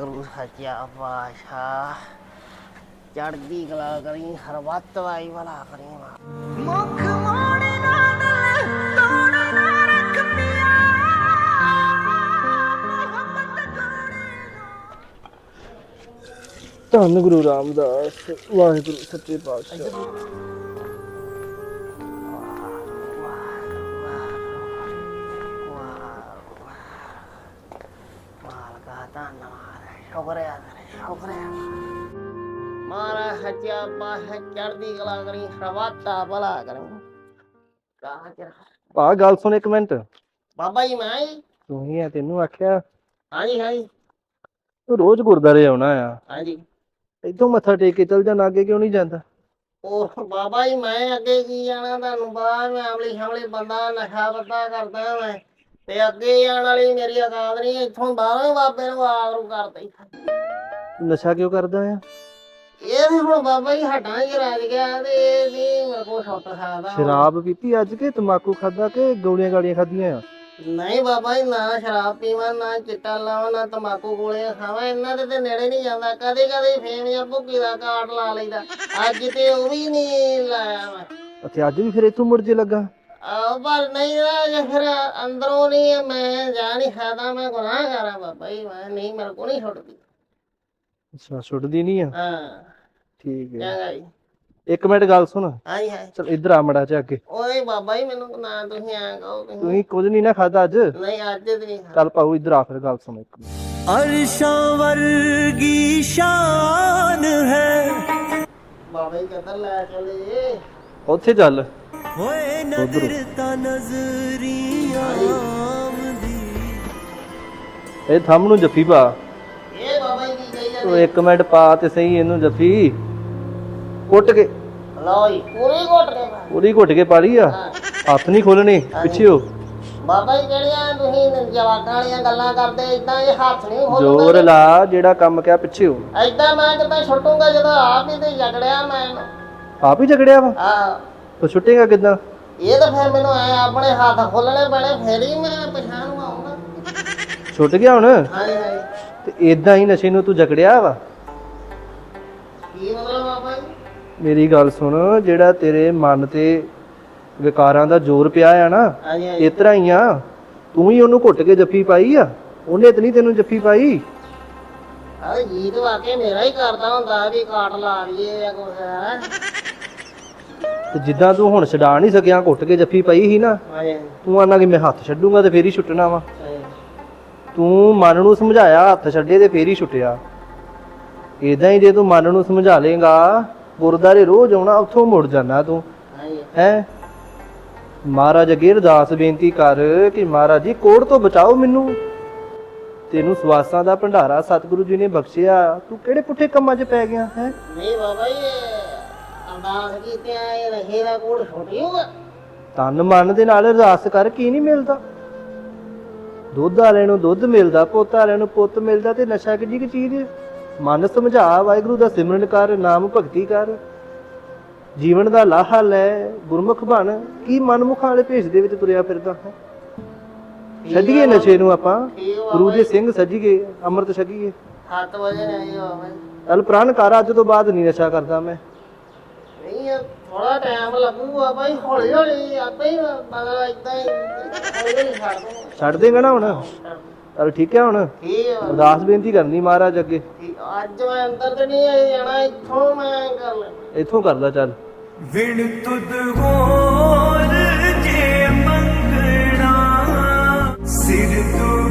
ਸੱਚਾ ਪਾਸ਼ਾ ਚੜਦੀ ਕਲਾ ਕਰੀ ਹਰਵਤ ਵਾਈ ਵਾਲਾ ਕਰੀ ਮੁਖ ਮੋੜੇ ਨਾ ਦਿਲ ਤੋੜੇ ਨਾ ਰੱਖ ਪਿਆ। ਮੁਹੱਬਤ ਕੋੜੇ ਧੰਨ ਗੁਰੂ ਰਾਮਦਾਸ ਵਾਹਿਗੁਰੂ ਸੱਚੇ ਪਾਤਸ਼ਾਹ। ਸ਼ੁਕਰਿਆ ਤੇਰੇ ਸ਼ੁਕਰਿਆ ਮਾਰਾ ਸੱਚਾ ਪਾਸ਼ਾ ਚੜਦੀ ਕਲਾ ਕਰੀ ਹਰਵਤਾ ਭਲਾ ਕਰੀ। ਕਾ ਚਿਰ ਭਾ ਗੱਲ ਸੁਣ ਇੱਕ ਮਿੰਟ। ਬਾਬਾ ਜੀ ਮੈਂ ਜੀ ਤੂੰ ਹੀ ਆ ਤੈਨੂੰ ਆਖਿਆ। ਹਾਂਜੀ ਹਾਂਜੀ। ਤੂੰ ਰੋਜ਼ ਗੁਰਦਾਰੇ ਆਉਣਾ ਆ। ਹਾਂਜੀ। ਇੱਥੋਂ ਮੱਥਾ ਟੇਕ ਕੇ ਚੱਲ ਜਾਣਾ ਅੱਗੇ ਕਿਉਂ ਨਹੀਂ ਜਾਂਦਾ? ਉਹ ਬਾਬਾ ਜੀ ਮੈਂ ਅੱਗੇ ਕੀ ਜਾਣਾ? ਤੁਹਾਨੂੰ ਪਤਾ ਮੈਂ ਅਮਲੀ ਸ਼ਮਲੀ ਬੰਦਾ ਨਸ਼ਾ ਪੱਤਾ ਕਰਦਾ ਮੈਂ। ਤੇ ਅੱਗੇ ਜਾਣ ਵਾਲੀ ਮੇਰੀ ਔਕਾਤ ਨਹੀਂ ਇੱਥੋਂ ਬਾਹਰੋਂ ਬਾਬੇ ਨੂੰ ਆਗਰੂ ਕਰਦੀ ਨਸ਼ਾ ਕਿਉਂ ਕਰਦਾ ਆ? ਇਹ ਵੀ ਹੁਣ ਬਾਬਾ ਜੀ ਹਟਾਂ ਹੀ ਰਾਜ ਗਿਆ ਤੇ ਇਹ ਵੀ ਮੇਰੇ ਕੋਲ ਛੁੱਟ ਸਕਦਾ। ਸ਼ਰਾਬ ਪੀਤੀ ਅੱਜ ਕੇ ਤਮਾਕੂ ਖਾਦਾ ਕਿ ਗੋਲੀਆਂ ਗਾਲੀਆਂ ਖਾਧੀਆਂ ਆ? ਨਹੀਂ ਬਾਬਾ ਜੀ ਨਾ ਸ਼ਰਾਬ ਪੀਵਾਂ ਨਾ ਚਿੱਟਾ ਲਾਵਾਂ ਨਾ ਤਮਾਕੂ ਗੋਲੀਆਂ ਖਾਵਾਂ। ਇਹਨਾਂ ਦੇ ਤੇ ਨੇੜੇ ਨਹੀਂ ਜਾਂਦਾ। ਕਦੇ ਕਦੇ ਫੇਮ ਜਾਂ ਭੁੱਕੀ ਦਾ ਕਾਟ ਲਾ ਲਈਦਾ। ਅੱਜ ਤੇ ਉਹ ਵੀ ਨਹੀਂ ਲਾਇਆ ਮੈਂ। ਅਤੇ ਅੱਜ ਵੀ ਫਿਰ ਇੱਥੋਂ ਮੁੜ ਜੇ ਲੱਗਾ? ਆਹ ਪਰ ਨਹੀਂ ਨਾ ਜੇ ਫਿਰ ਅੰਦਰੋਂ ਨਹੀਂ ਮੈਂ ਜਾ ਨਹੀਂ ਸਕਦਾ ਮੈਂ ਗੁਨਾਹ ਕਰਾਂ ਬਾਬਾ ਜੀ ਮੈਂ ਨਹੀਂ ਮੇਰੇ ਕੋਲ ਨਹੀਂ ਛੁੱਟਦੀ। ਅੱਛਾ ਛੁੱਟਦੀ ਨਹੀਂ ਆ? ਹਾਂ। ਠੀਕ ਹੈ ਚੰਗਾ ਜੀ। ਇੱਕ ਮਿੰਟ ਗੱਲ ਸੁਣ। ਹਾਂਜੀ ਹਾਂ ਚਲ ਇੱਧਰ ਆ ਮੜਾ ਚ ਅੱਗੇ। ਓਏ ਬਾਬਾ ਜੀ ਮੈਨੂੰ ਨਾ ਤੁਸੀਂ ਆਂ ਕਹੋ ਤੁਸੀਂ। ਤੁਸੀਂ ਕੁਝ ਨਹੀਂ ਨਾ ਖਾਦਾ ਅੱਜ? ਨਹੀਂ ਅੱਜ ਤੇ ਨਹੀਂ ਚੱਲ ਪਾਉ ਇੱਧਰ ਆ ਫਿਰ ਗੱਲ ਸੁਣ ਇੱਕ ਮਿੰਟ। ਅਰਸ਼ਾਂ ਵਰਗੀ ਸ਼ਾਨ ਹੈ। ਬਾਬਾ ਜੀ ਕਿੱਧਰ ਲੈ ਚਲੇ? ਉੱਥੇ ਚੱਲ। ਹੋਏ ਨਜ਼ਰ ਤਾਂ ਨਜ਼ਰੀਆਂ ਦੀ ਇਹ ਥੰਮ ਨੂੰ ਜੱਫੀ ਪਾ। ਇਹ ਬਾਬਾ ਜੀ ਕੀ ਕਹੀ ਤੂੰ ਜਾਂਦੇ ਇੱਕ ਮਿੰਟ ਪਾ ਤੇ ਸਹੀ ਇਹਨੂੰ ਜੱਫੀ। ਕੁੱਟ ਕੇ। ਲਓ ਜੀ ਪੂਰੀ ਘੁੱਟ ਕੇ। ਪੂਰੀ ਘੁੱਟ ਕੇ ਪਾ ਲਈ ਆ। ਹਾਂ। ਹੱਥ ਨਹੀਂ ਖੋਲਣੇ ਪਿੱਛੇ ਹੋ। ਬਾਬਾ ਜੀ ਜਿਹੜੀਆਂ ਤੁਸੀਂ ਜਵਾਕਾਂ ਵਾਲੀਆਂ ਗੱਲਾਂ ਕਰਦੇ ਇਦਾਂ ਇਹ ਹੱਥ ਨਹੀਂ ਜ਼ੋਰ ਖੋਲਦੇ ਲਾ ਜਿਹੜਾ ਕੰਮ ਕਿਹਾ ਪਿੱਛੇ ਹੋ। ਇਦਾਂ ਮੈਂ ਕਿਤੇ ਛੁੱਟੂਗਾ ਜਦੋਂ ਆਪ ਹੀ ਤੇ ਜਗੜਿਆ ਮੈਂ। ਆਪ ਹੀ ਝਗੜਿਆ ਵਾ? ਆਹ ਤੂੰ ਛੁੱਟੇਗਾ ਕਿੱਦਾਂ? ਇਹ ਤਾਂ ਫਿਰ ਮੈਨੂੰ ਐ ਆਪਣੇ ਹੱਥ ਖੋਲਣੇ ਪੈਣੇ ਫੇਰ ਹੀ ਮੈਂ ਪਛਾਣ ਨੂੰ ਆਉਂਗਾ ਛੁੱਟ ਗਿਆ ਹੁਣ? ਹਾਂਜੀ ਤੇ ਇਦਾਂ ਹੀ ਨਸ਼ੇ ਨੂੰ ਤੂੰ ਜਕੜਿਆ ਵਾ? ਕੀ ਮਤਲਬ ਬਾਬਾ ਜੀ ਮੇਰੀ ਗੱਲ ਸੁਣ ਜਿਹੜਾ ਤੇਰੇ ਮਨ ਤੇ ਵਿਕਾਰਾਂ ਦਾ ਜ਼ੋਰ ਪਿਆ ਆ ਨਾ ਹਾਂਜੀ ਹਾਂਜੀ। ਇਸ ਤਰ੍ਹਾਂ ਹੀ ਆ। ਤੂੰ ਹੀ ਉਹਨੂੰ ਘੁੱਟ ਕੇ ਜੱਫੀ ਪਾਈ ਆ। ਉਹਨੇ ਤੇ ਨਹੀਂ ਤੈਨੂੰ ਜੱਫੀ ਪਾਈ। ਅਰੇ ਜੀਤ ਵਾਕੇ ਮੇਰਾ ਹੀ ਕਰਦਾ ਹੁੰਦਾ ਵੀ ਕਾਟ ਲਾ ਲਈਏ ਜਾਂ ਕੁਛ ਹੈ। ਤੇ ਜਿੱਦਾਂ ਤੂੰ ਹੁਣ ਛਡਾ ਨਹੀਂ ਸਕਿਆ ਘੁੱਟ ਕੇ ਜੱਫੀ ਪਈ ਸੀ ਨਾ ਤੂੰ ਆਨਾ ਕਿ ਮੈਂ ਹੱਥ ਛੱਡੂਗਾ ਤੇ ਫੇਰ ਹੀ ਛੁੱਟਣਾ ਵਾ। ਤੂੰ ਮਨ ਨੂੰ ਸਮਝਾਇਆ ਹੱਥ ਛੱਡੇ ਤੇ ਫੇਰ ਹੀ ਛੁੱਟਿਆ। ਇਦਾਂ ਹੀ ਜੇ ਤੂੰ ਮਨ ਨੂੰ ਸਮਝਾ ਲੇਗਾ ਗੁਰਦਾਰੇ ਰੋਜ਼ ਆਉਣਾ ਉੱਥੋਂ ਮੁੜ ਜਾਣਾ ਤੂੰ। ਹੈ? ਮਹਾਰਾਜ ਅੱਗੇ ਅਰਦਾਸ ਬੇਨਤੀ ਕਰ ਕਿ ਮਹਾਰਾਜ ਜੀ ਕੋੜ ਤੋਂ ਬਚਾਓ ਮੈਨੂੰ। ਤੈਨੂੰ ਸਵਾਸਾਂ ਦਾ ਭੰਡਾਰਾ ਸਤਿਗੁਰੂ ਜੀ ਨੇ ਬਖਸ਼ਿਆ। ਤੂੰ ਕਿਹੜੇ ਪੁੱਠੇ ਕੰਮਾਂ 'ਚ ਪੈ ਗਿਆ ਹੈ? ਨਹੀਂ ਬਾਬਾ ਜੀ ਇਹ ਅਰਦਾਸ ਕੀਤੇ ਆ ਇਹ ਨਸ਼ੇ ਦਾ ਕੋੜ ਛੋਟੀ ਹੋਗਾ ਤਨ ਮਨ ਦੇ ਨਾਲ ਅਰਦਾਸ ਕਰ ਕੀ ਨਹੀਂ ਮਿਲਦਾ? ਦੁੱਧ ਵਾਲਿਆਂ ਨੂੰ ਦੁੱਧ ਮਿਲਦਾ ਪੁੱਤ ਵਾਲਿਆਂ ਨੂੰ ਪੁੱਤ ਮਿਲਦਾ ਤੇ ਨਸ਼ਾ ਕਿਹੜੀ ਕੀ ਚੀਜ਼ ਹੈ? ਮਨ ਸਮਝਾ ਵਾਹਿਗੁਰੂ ਦਾ ਸਿਮਰਨ ਕਰ ਨਾਮ ਭਗਤੀ ਕਰ। ਜੀਵਨ ਦਾ ਲਾਹਾ ਲੈ ਗੁਰਮੁਖ ਬਣ। ਕੀ ਮਨਮੁਖਾਂ ਵਾਲੇ ਭੇਸ ਦੇ ਵਿੱਚ ਤੁਰਿਆ ਫਿਰਦਾ ਹੈ? ਛੱਡੀਏ ਨਸ਼ੇ ਨੂੰ ਆਪਾਂ। ਗੁਰੂ ਦੇ ਸਿੰਘ ਸਜੀਏ ਅੰਮ੍ਰਿਤ ਛਕੀਏ। 7 ਵਜੇ ਨਹੀਂ ਜੀ। ਚੱਲ ਪ੍ਰਾਨ ਕਰ ਅੱਜ ਤੋਂ ਬਾਅਦ ਨਹੀਂ ਨਸ਼ਾ ਕਰਦਾ ਮੈਂ। ਨਹੀਂ ਥੋੜਾ ਟਾਈਮ ਲੱਗੂਗਾ ਬਾਈ ਹੌਲੀ ਹੌਲੀ ਆਪੇ ਹੀ ਮਤਲਬ ਇਦਾਂ ਹੀ ਹੌਲੀ ਹੌਲੀ ਛੱਡ ਦੂੰਗਾ ਛੱਡ ਦੇਗਾ ਨਾ ਹੁਣ? ਚੱਲ ਠੀਕ ਹੈ ਹੁਣ। ਠੀਕ ਹੈ ਅਰਦਾਸ ਬੇਨਤੀ ਕਰਨੀ ਮਹਾਰਾਜ ਅੱਗੇ। ਠੀਕ ਅੱਜ ਮੈਂ ਅੰਦਰ ਤੇ ਨਹੀਂ ਜਾਣਾ ਇੱਥੋਂ ਮੈਂ ਕਰ ਲੈਣਾ ਇੱਥੋਂ ਕਰ ਲੈ ਚੱਲ। ਵਿਣ ਤੁਧ ਹੋਰ ਜੇ ਮੰਗਣਾ ਸਿਰ ਤੂੰ